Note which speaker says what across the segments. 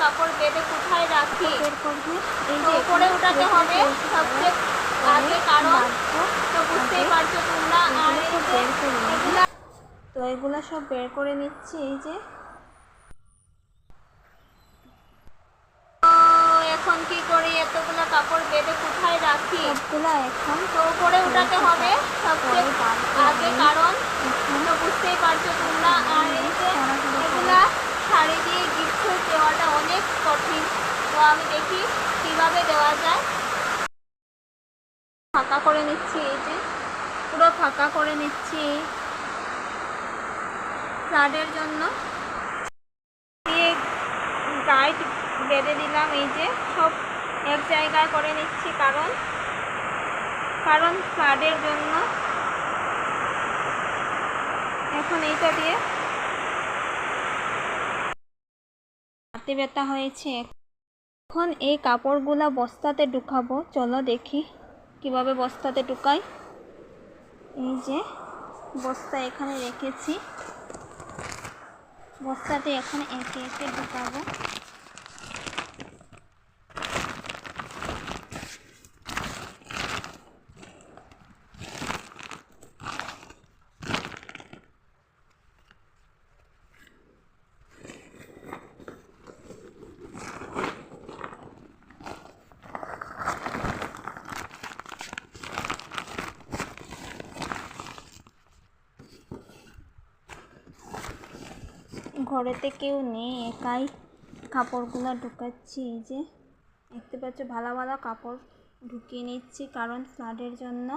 Speaker 1: কাপড় বেঁধে কোথায় রাখি? উপরে উঠাতে হবে সবচেয়ে আগে কারণ তো বুঝতেই পারছ তোমরা। আর
Speaker 2: এগুলো তো এগুলো সব বের করে নিচ্ছি এই যে।
Speaker 1: এখন কি করি? এতগুলো কাপড় বেঁধে কোথায় রাখি?
Speaker 2: সবগুলো এখন
Speaker 1: তো উপরে উঠাতে হবে সবচেয়ে
Speaker 2: পরে বাঁধবো
Speaker 1: আগে
Speaker 2: আমি।
Speaker 1: কারণ
Speaker 2: এখন
Speaker 1: তো বুঝতেই পারছ তোমরা আর এই যে
Speaker 2: তাড়াহুড়ো করে।
Speaker 1: এগুলা শাড়ি দিয়ে গিফট দেওয়াটা অনেক কঠিন তো আমি দেখি কীভাবে দেওয়া যায়। ফাঁকা করে নিচ্ছি এই যে। পুরো ফাঁকা করে নিচ্ছি। ফ্লাডের জন্য দিয়ে গাইড বেঁধে দিলাম এই যে। সব এক জায়গায় করে নিচ্ছি কারণ কারণ ফ্লাডের জন্য। এখন এইটা দিয়ে। হাতে ব্যথা হয়েছে। এখন এই কাপড়গুলা বস্তাতে ঢুকাবো। চলো দেখি কীভাবে বস্তাতে ঢুকাই। এই যে বস্তা এখানে রেখেছি। বস্তাতে এখন একে একে ঢুকাবো। ঘরেতে কেউ নেই, একাই কাপড়গুলো ঢুকাচ্ছি। এই যে, দেখতে পাচ্ছ, ভালো ভালো কাপড় ঢুকিয়ে নিচ্ছি কারণ ফ্লাডের জন্য।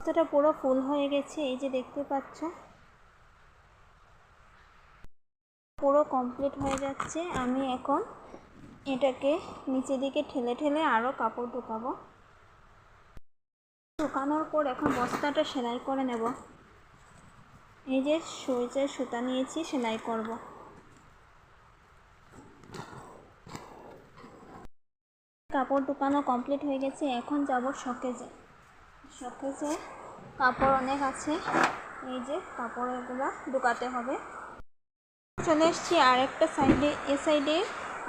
Speaker 1: বস্তাটা পুরো ফুল হয়ে গেছে, এই যে দেখতে পাচ্ছ। পুরো কমপ্লিট হয়ে যাচ্ছে। আমি এখন এটাকে নিচে দিকে ঠেলে ঠেলে আরও কাপড় ঢুকাবো। ঢুকানোর পর এখন বস্তাটা সেলাই করে নেব। এই যে সুইচের সুতা নিয়েছি, সেলাই করব। কাপড় ঢুকানো কমপ্লিট হয়ে গেছে, এখন যাব শকেজে। শকেজে কাপড় অনেক আছে, এই যে কাপড় এগুলো ঢুকাতে হবে। চলে এসছি আরেকটা সাইডে, এ সাইডে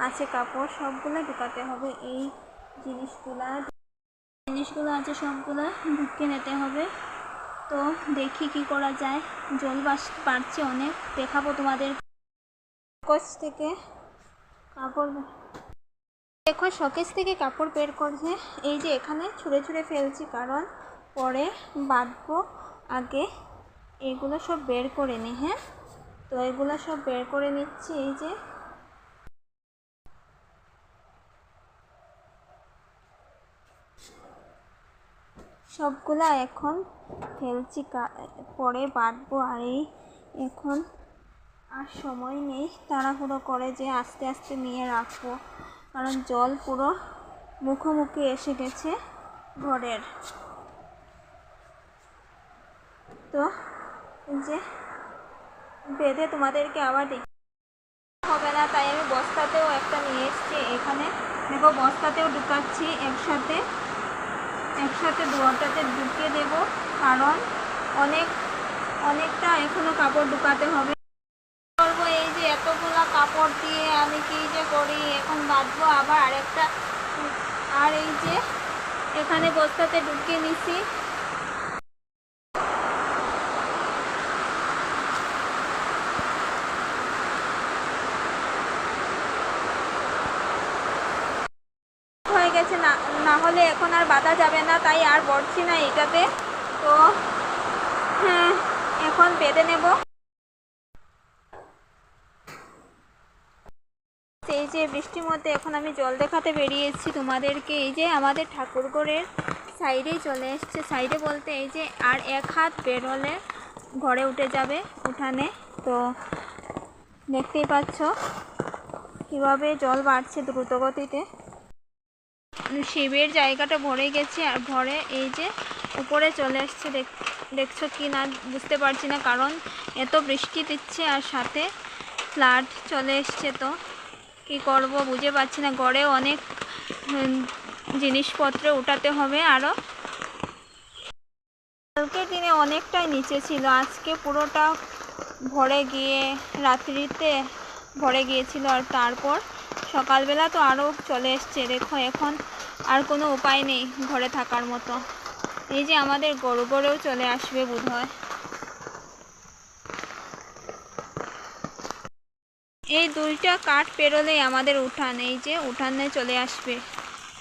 Speaker 1: আছে কাপড়, সবগুলো ঢুকাতে হবে। এই জিনিসগুলা, জিনিসগুলো আছে, সবগুলো ঢুকিয়ে নিতে হবে। তো দেখি কি করা যায়। জল বাড়ছে অনেক। দেখাবো তোমাদের। শোকেস থেকে কাপড় দেখো, শোকেস থেকে কাপড় বের করছে। এই যে এখানে ছুঁড়ে ছুঁড়ে ফেলছি, কারণ পরে বাঁধবো আগে। এগুলো সব বের করে নি হ্যাঁ? তো এগুলো সব বের করে নিচ্ছি, এই যে সবগুলা এখন ফেলছি পরে বাটবো আর এই এখন আর সময় নেই তাড়াহুড়ো করে যে আস্তে আস্তে নিয়ে রাখব। কারণ জল পুরো মুখোমুখি এসে গেছে ঘরের। তো যে বেঁধে তোমাদেরকে আবার দেখি। হবে না, তাই আমি বস্তাতেও একটা নিয়ে এসেছি। এখানে দেখো বস্তাতেও ঢুকাচ্ছি একসাথে। একসাথে দোয়াটাতে ঢুকিয়ে দেব, কারণ অনেক, অনেকটা এখনও কাপড় ঢুকাতে হবে। করব এই যে এতগুলা কাপড় দিয়ে আমি কি যে করি, এখন বাঁধবো আবার আরেকটা আর এই যে এখানে বস্তাতে ঢুকিয়ে নিছি হয়ে গেছে না হলে এখন আর বাঁধা যাবে না, তাই আর বলছি না এটাতে তো হ্যাঁ এখন বেঁধে নেব। এই যে বৃষ্টির মধ্যে এখন আমি জল দেখাতে বেরিয়েছি তোমাদেরকে। এই যে আমাদের ঠাকুরঘরের সাইডেই চলে এসছে। সাইডে বলতে এই যে আর এক হাত বের হলে ঘরে উঠে যাবে উঠানে। তো, দেখতেই পাচ্ছ কীভাবে জল বাড়ছে দ্রুতগতিতে। শিবের জায়গাটা ভরে গেছে আর ভরে এই যে উপরে চলে দেখ, দেখছ কি না বুঝতে পারছি না, কারণ এত বৃষ্টি দিচ্ছে আর সাথে ফ্লাড চলে এসছে তো। কি করব বুঝে পাচ্ছি না, গড়ে অনেক জিনিসপত্র উঠাতে হবে আরও কালকের দিনে অনেকটাই নিচে ছিল, আজকে পুরোটা ভরে গিয়ে রাত্রিতে ভরে গিয়েছিল আর তারপর সকালবেলা তো আরও চলে এসছে, দেখো এখন আর কোনো উপায় নেই ঘরে থাকার মতো। এই যে আমাদের গরু গড়েও চলে আসবে বোধ হয় এই দুইটা কাঠ পেরোলেই আমাদের উঠান, এই যে উঠানে চলে আসবে।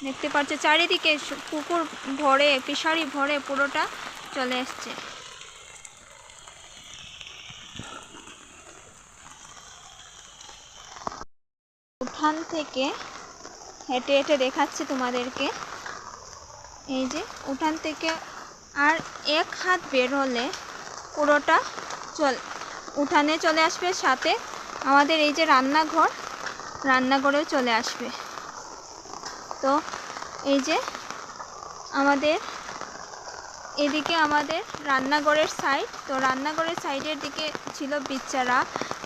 Speaker 1: দেখতে পাচ্ছ, চারিদিকে পুকুর ভরে, ফিশারি ভরে পুরোটা চলে এসছে উঠান থেকে হেঁটে হেঁটে দেখাচ্ছি তোমাদেরকে। এই যে উঠান থেকে আর এক হাত বের হলে পুরোটা চল, উঠানে চলে আসবে, সাথে আমাদের এই যে রান্নাঘর, রান্নাঘরেও চলে আসবে। তো এই যে আমাদের এদিকে আমাদের রান্নাঘরের সাইড তো রান্নাঘরের সাইডের দিকে ছিল বিচারা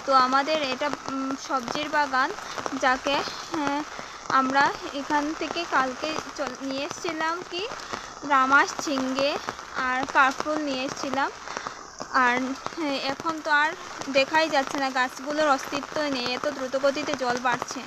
Speaker 1: তো আমাদের এটা সবজির বাগান যাকে হ্যাঁ, আমরা এখান থেকে কালকে নিয়ে এসেছিলাম কি? রামাস ঝিঙ্গে আর কাঁকরোল নিয়ে এসেছিলাম। আর হ্যাঁ, এখন তো আর দেখাই যাচ্ছে না গাছগুলোর অস্তিত্বই নেই এত দ্রুতগতিতে জল বাড়ছে।